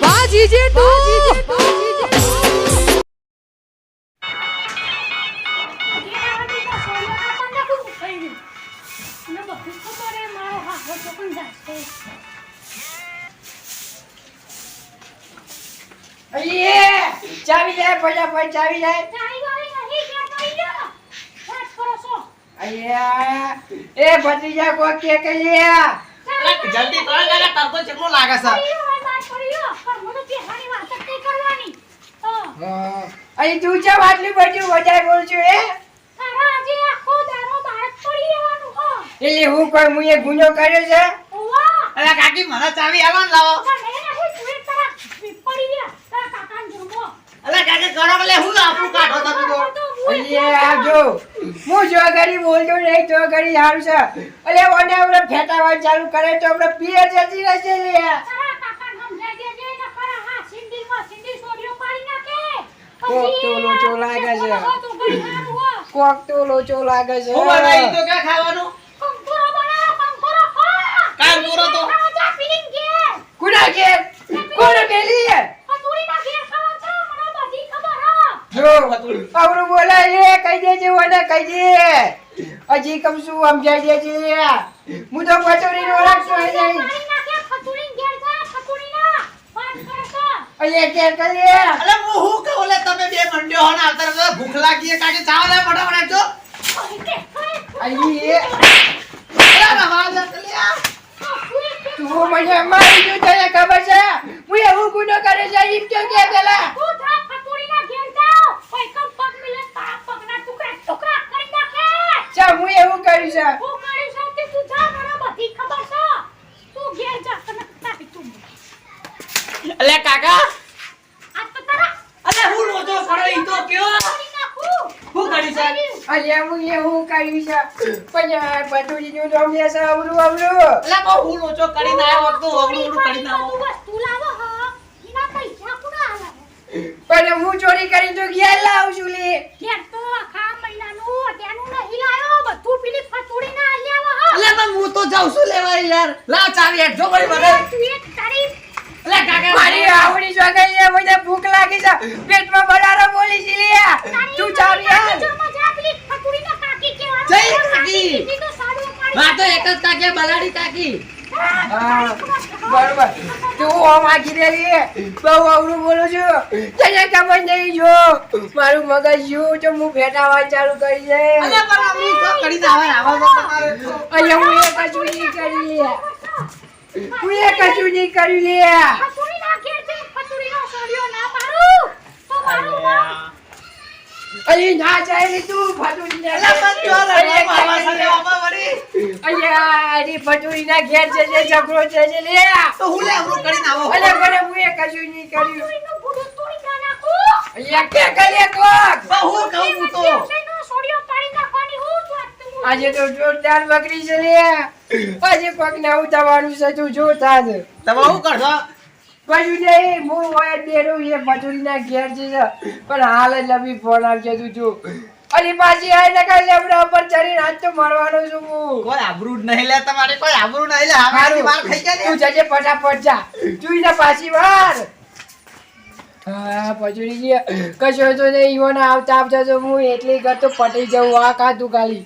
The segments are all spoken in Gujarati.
વાહ જીજે અયે ચાવી જાય ફટાફટ ચાવી જાય અય્યા એ ભત્રીજા કોક કે કહીએ જલ્દી કરો કાકા તરતો ચેટલો લાગે છે. અહીં તું છે વાટલી બધી વધારે બોલ છું એ એટલે હું કોઈ મુએ ગુનો કર્યો છે? અરે કાકી મને ચાવી આલો ને લાવો. અરે કાકી કરો ભલે હું આપણું કાઢો તમે. આવજો. હું જો ઘડી બોલજો નહીં તો ઘડી સારું છે. અલે ઓને આપણે ફેટાવા ચાલુ કરે તો આપણે પિયર જતી રહેશે લે. કોક તો લોચો લાગે છે. કોક તો લોચો લાગે છે. હું બનાવી તો ક્યાં ખાવાનું? તો? કે મેલી જો આવરું બોલાય કહી દેજે ઓને કહી દે. હજી કમ શું સમજાઈ દેજે. હું તો પટોરી નો રાખતો હે નહીં અલે કે કરી અલે હું હું કે ઓલે તમે બે મંડ્યો હો ને આવતા ભૂખ લાગી કાકી. ચાવ લે ફટાફટ જો. અહીં એ. અરે રવાજ લે તું મને મારી જો તને ખબર છે? હું એવું ગુનો કરે છે એમ તો કે પેલા ચા હું એવું કર્યું છે. અલે કાકા. અરે હું રોજો કરો ઈ તો કયો. હું કરી છે? અલ્યા હું એવું કર્યું છે? પણ નું નામ લે છે આવરું આવરું અલે હું રોજો કરીને આવ્યો તો અવળું અવળું કરીને આવો પણ હું ચોરી કરીને તો ઘેર લાવું છું લે. અલે પણ હું તો જાઉં છું લેવા યાર. લાવ ચાવી હેઠ જો મને. અલે કાકા. મારી આવડી જગ્યાએ લે મને ભૂખ લાગી છે. પેટમાં બડારો બોલી છે લે. તું ચાવી આલ જય કાકી. હા તો એક જ કાકી બલાડી કાકી. બરોબર. તું ઓમ આખી દે લે બહુ અવરું બોલું છું. તને ખબર નહીં જો. મારું મગજ શું તો હું ભેટાવા ચાલુ કરી દે. અહીંયા હું એ કશું નહીં કરી લે. હું એ કશું નહીં કરી લે. અહીં ના જાય ને તું ભટુરી ના અલે પણ જો રે મામા સાથે બાપા વળી. અહીંયા અરે ભટુરી ના ઘેર છે જે ઝઘડો છે જે લે તો હું લે અવળું કરીને આવો. અલે મને હું એ કશું નહીં કર્યું. અહીંયા કે કરે કોક? પણ કહું હું તો. આજે તો જોરદાર બકરી છે લે આજે કોક ના થવાનું છે તું જો થાજ તમે હું કરશો કશું નહીં હું હોય બેરું એ ભટુરી ઘેર છે. પણ હાલ જ લબી ફોન આવશે તું જો. અલી પાછી આઈ ને કાલે લેબડા ઉપર ચડીને આજ તો મરવાનો છું હું. કોઈ આબરૂ જ નહીં લે તમારે કોઈ આબરૂ નહીં લે. હારું. માર ખાઈ ગયા તું જજે ફટાફટ જા. તું એને પાછી વાર. પચુરીજી કશો તો નહીં ઈવોને આવતા આવતા તો હું એટલી કરતો પટી જવું આ કાતું ખાલી.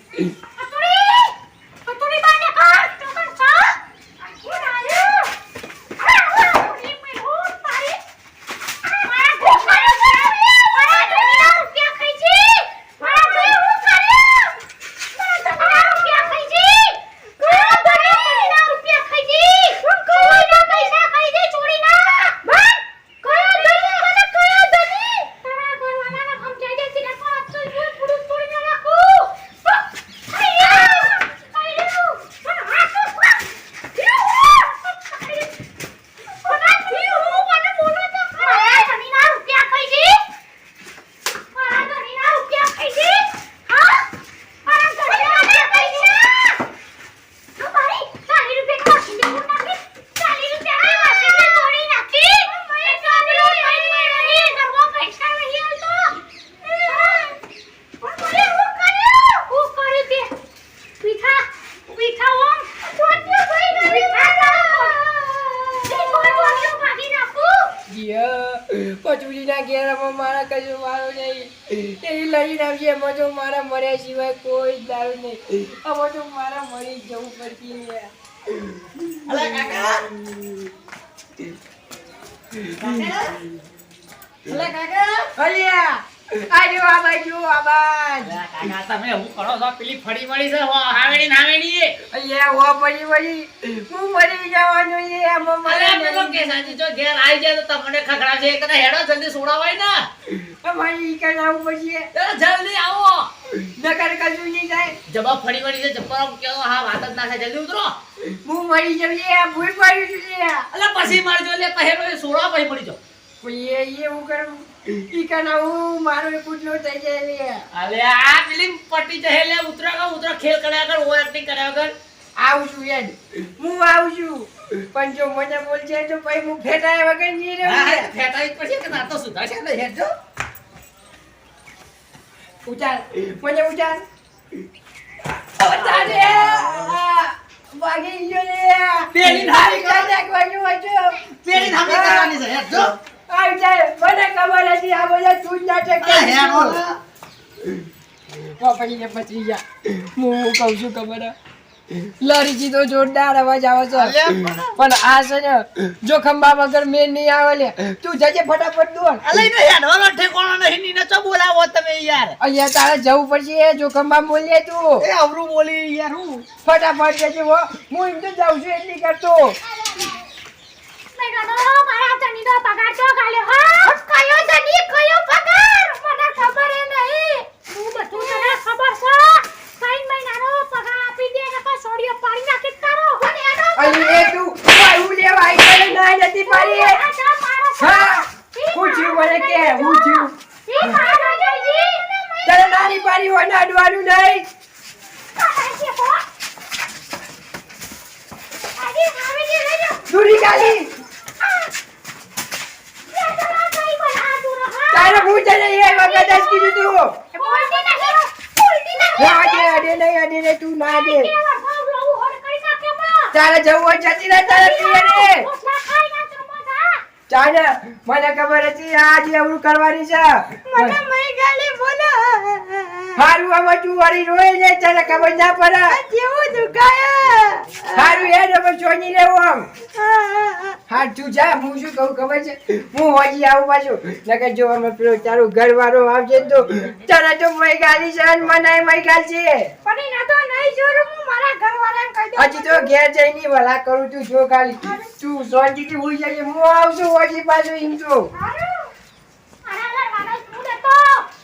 એમાં મારા મર્યા સિવાય કોઈ જ દારૂ નહીં આમાં તો મારા મરી જવું પડતી અલા કાકા. અલા કાકા. અલ્યા આજો આ બાજુ આબાજ અલા કાકા તમે હું કરો છો? પેલી ફળી મળી છે હાવેડી નાવેડી પડી પડી હું મરી જવાનું છે આમાં અલે મને પેલો કેસાજી જો ઘેર આવી જાય તો તમને ખખડાવશે એક ને હેડો જલ્દી સોડાવાય ને. અમારે ઈ આવું પડશે જલ્દી આવો. નકર કશું નહીં થાય. જવાબ ફડી મળી છે જબ્બર કેવો હા વાત જ ના થાય. જલ્દી ઉતરો. હું મરી જવું આ ભૂલ પડ્યું છે. અલે પછી મારજો એટલે પહેલો સોડા પછી પડી કોઈ એ એ કરું ઈ કના હું મારો કૂટલો થઈ જાય લે અલે આ પેલી પટી જશે લે ઉતરો ઉતરા ખેલ કર્યા કર ઓવર એક્ટિંગ કર્યા વગર. આવું છું યાદ હું આવું પણ જો મને બોલશે તો પછી હું ફેટાય વગર નહીં રહું હા ફેટાઈ પછી કે નાતો સુધા છે ને હેડજો ઉચાર. મને ઉચાર. ઉચાર વાગી ગયો લે. પેલી નાની ઉચાર નાખવાનું હતું. પેલી ધામી કરવાની છે હેડજો આ વિચાર મને ખબર હતી આ બધા તું જ કે હેડો પકડીને પચી જા. હું કહું છું ખબર? હે? લારીથી તો જોરદાર અવાજ આવે છે. પણ આ છે ને જો ખંભા વગર મેં નહીં આવે લે તું જજે ફટાફટ દોડ. અલે ને હેડવાનો ઠેકોણો નહીં નીને ચો બોલાવો તમે યાર. અહીંયા તારે જવું પડશે જો ખંભા બોલીએ તું. એ અવરું બોલી યાર હું? ફટાફટ જજે હો હું એમ તો જાઉં છું એટલી કરતો. મેઘાનો મારા ધણીનો પગાર તો ગાલે હા કયો ધણી કયો પગાર મને ખબર એ નહીં હું બધું તને ખબર છે ત્રણ મહિનાનો પગાર આપી દે ને કોઈ સોડિયો પાડી નાખી તારો મને એનો અલી એ તું પાયું લેવા આવી કરે ના નથી પાડી આ તો મારો હા હું થયું મને કે હું થયું તને નાની પાડી હોય ના અડવાનું નહીં. દૂરી ગાલી. લે તો આ કઈ બના તું રહા તારે હું તને એ વખત જ કીધું તું તું ના દે તારે જવું હોય જતી રહે, તારે પિયરે ઓછા ખાઈ ના ચમચા ચાને મને ખબર હતી આજે એવું કરવાની છે. મય ગાલી બોલો. હારું આમાં તું વળી રોય ને તને ખબર ના પડે. જેવું દુખાયા હારું એ ને જોઈ લેવું આમ. હા તું જા હું શું કહું ખબર છે? હું હજી આવું પાછું. નકર જો અમે પેલો તારું ઘરવાળો આવશે તો. તને તો મય ગાલી છે અને મને મય ગાલ છે. પણ એના તો નહીં જોરું હું મારા ઘરવાળાને કહી દઉં. હજી તો ઘેર જઈને ભલા કરું તું જો ખાલી. તું શાંતિથી હોઈ જઈએ હું આવશું હજી પાછું એમ તો. હારું. શું?